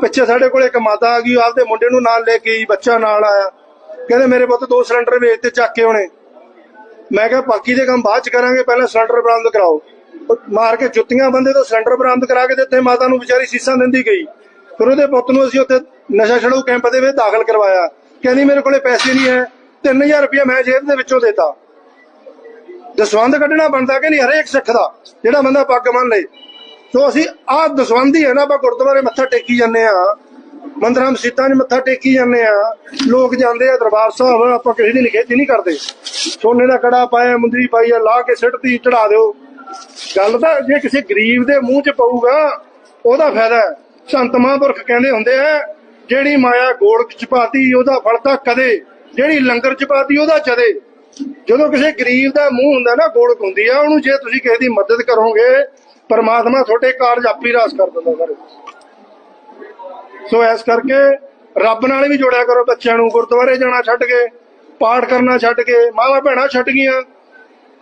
ਪਿੱਛੇ ਸਾਡੇ ਕੋਲ ਇੱਕ ਮਾਤਾ ਆ ਗਈ, ਉਹ ਆਪਦੇ ਮੁੰਡੇ ਨੂੰ ਨਾਲ ਲੈ ਕੇ ਬੱਚਾ ਨਾਲ ਆਇਆ। ਕਹਿੰਦੇ ਮੇਰੇ ਪੁੱਤ ਦੋ ਸਿਲੰਡਰ ਵੇਚ ਤੇ ਚੱਕ ਕੇ ਉਹਨੇ। ਮੈਂ ਕਿਹਾ, ਬਾਕੀ ਦੇ ਕੰਮ ਬਾਅਦ ਚ ਕਰਾਂਗੇ, ਪਹਿਲਾਂ ਸਿਲੰਡਰ ਬਰਾਮਦ ਕਰਾਓ। ਮਾਰ ਕੇ ਜੁੱਤੀਆਂ ਬੰਦੇ ਤੋਂ ਸਿਲੰਡਰ ਬਰਾਮਦ ਕਰਾ ਕੇ ਦਿੱਤੇ, ਮਾਤਾ ਨੂੰ ਵਿਚਾਰੀ ਸੀਸਾਂ ਦਿੰਦੀ ਗਈ। ਫਿਰ ਉਹਦੇ ਪੁੱਤ ਨੂੰ ਅਸੀਂ ਉੱਥੇ ਨਸ਼ਾ ਛਡਾਊ ਕੈਂਪ ਦੇ ਵਿੱਚ ਦਾਖਲ ਕਰਵਾਇਆ। ਕਹਿੰਦੀ, ਮੇਰੇ ਕੋਲੇ ਪੈਸੇ ਨਹੀਂ ਹੈ 3000 ਰੁਪਇਆ ਮੈਂ ਜੇਬ ਦੇ ਵਿੱਚੋਂ ਦੇਤਾ। ਦਸਵੰਦ ਕੱਢਣਾ ਬਣਦਾ ਕਿ ਨਹੀਂ? ਹਰੇਕ ਸਿੱਖ ਦਾ। ਜਿਹੜਾ ਬੰਦਾ ਪੱਗ ਮੰਨ ਲੇ। ਸੋ ਅਸੀਂ ਆਹ ਦਸਵੰਦ ਹੈ ਨਾ, ਆਪਾਂ ਗੁਰਦੁਆਰੇ ਮੱਥਾ ਟੇਕੀ ਜਾਂਦੇ ਆ ਮੰਦਰਾਂ ਮਸਜਿਦਾਂ 'ਚ ਮੱਥਾ ਟੇਕੀ ਜਾਂਦੇ ਆ ਲੋਕ ਜਾਂਦੇ ਆ ਦਰਬਾਰ ਸਾਹਿਬ, ਆਪਾਂ ਕਿਸੇ ਦੀ ਨਿਖੇਧੀ ਨਹੀਂ ਕਰਦੇ। ਸੋਨੇ ਦਾ ਕੜਾ ਪਾਇਆ, ਮੁੰਦਰੀ ਪਾਈ ਆ, ਲਾ ਕੇ ਸਿੱਟਦੀ ਚੜਾ ਦਿਓ। ਗੱਲ ਤਾਂ ਜੇ ਕਿਸੇ ਗਰੀਬ ਦੇ ਮੂੰਹ 'ਚ ਪਊਗਾ, ਉਹਦਾ ਫਾਇਦਾ ਸੰਤ ਮਹਾਂਪੁਰਖ ਕਹਿੰਦੇ ਹੁੰਦੇ ਆ, ਜਿਹੜੀ ਮਾਇਆ ਗੋਲ ਚ ਪਾਤੀ, ਉਹਦਾ ਫਲ ਤਾਂ ਕਦੇ। ਜਿਹੜੀ ਲੰਗਰ ਚ ਪਾਤੀ, ਉਹਦਾ ਚਦੇ। ਜਦੋਂ ਕਿਸੇ ਗਰੀਬ ਦਾ ਮੂੰਹ ਹੁੰਦਾ ਨਾ, ਗੋਲਕ ਹੁੰਦੀ ਆ, ਉਹਨੂੰ ਜੇ ਤੁਸੀਂ ਕਿਸੇ ਦੀ ਮਦਦ ਕਰੋਗੇ ਪਰਮਾਤਮਾ ਤੁਹਾਡੇ ਕਾਰਜ ਆਪੀ ਰਾਸ ਕਰ ਦਿੰਦਾ ਸਾਰੇ। ਸੋ ਇਸ ਕਰਕੇ ਰੱਬ ਨਾਲ ਵੀ ਜੋੜਿਆ ਕਰੋ ਬੱਚਿਆਂ ਨੂੰ, ਗੁਰਦੁਆਰੇ ਜਾਣਾ ਛੱਡ ਕੇ, ਪਾਠ ਕਰਨਾ ਛੱਡ ਕੇ, ਮਾਵਾ ਭੈਣਾਂ ਛੱਡ ਗਈਆਂ।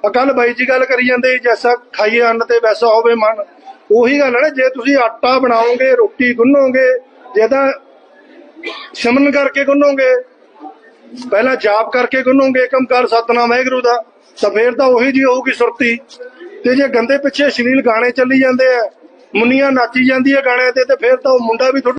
ਕੱਲ ਬਾਈ ਜੀ ਗੱਲ ਕਰੀ ਜਾਂਦੇ ਜੈਸਾ ਖਾਈਏ ਅੰਨ ਤੇ ਵੈਸਾ ਹੋਵੇ ਮਨ। ਉਹੀ ਗੱਲ ਹੈ ਨਾ, ਜੇ ਤੁਸੀਂ ਆਟਾ ਬਣਾਓਗੇ, ਰੋਟੀ ਗੁੰਨੋਗੇ, ਜੇ ਤਾਂ ਸਿਮਰਨ ਕਰਕੇ ਗੁੰਨੋਗੇ, ਪਹਿਲਾਂ ਜਾਪ ਕਰਕੇ ਗੁੰਨੋਗੇ ਏਕਮ ਕਰ, ਸਤਨਾਮ ਵਾਹਿਗੁਰੂ ਦਾ, ਤਾਂ ਫੇਰ ਤਾਂ ਉਹੀ ਜੀ ਹੋਊਗੀ ਸੁਰਤੀ। ਤੇ ਜੇ ਗੰਦੇ ਪਿੱਛੇ ਅਸ਼ਲੀਲ ਗਾਣੇ ਚੱਲੀ ਜਾਂਦੇ ਆ, ਮੁੰਨੀਆਂ ਨਾਚੀ ਜਾਂਦੀ ਹੈ ਗਾਣਿਆਂ ਤੇ ਤੇ ਫੇਰ ਤਾਂ ਉਹ ਮੁੰਡਾ ਵੀ ਥੋੜ੍ਹਾ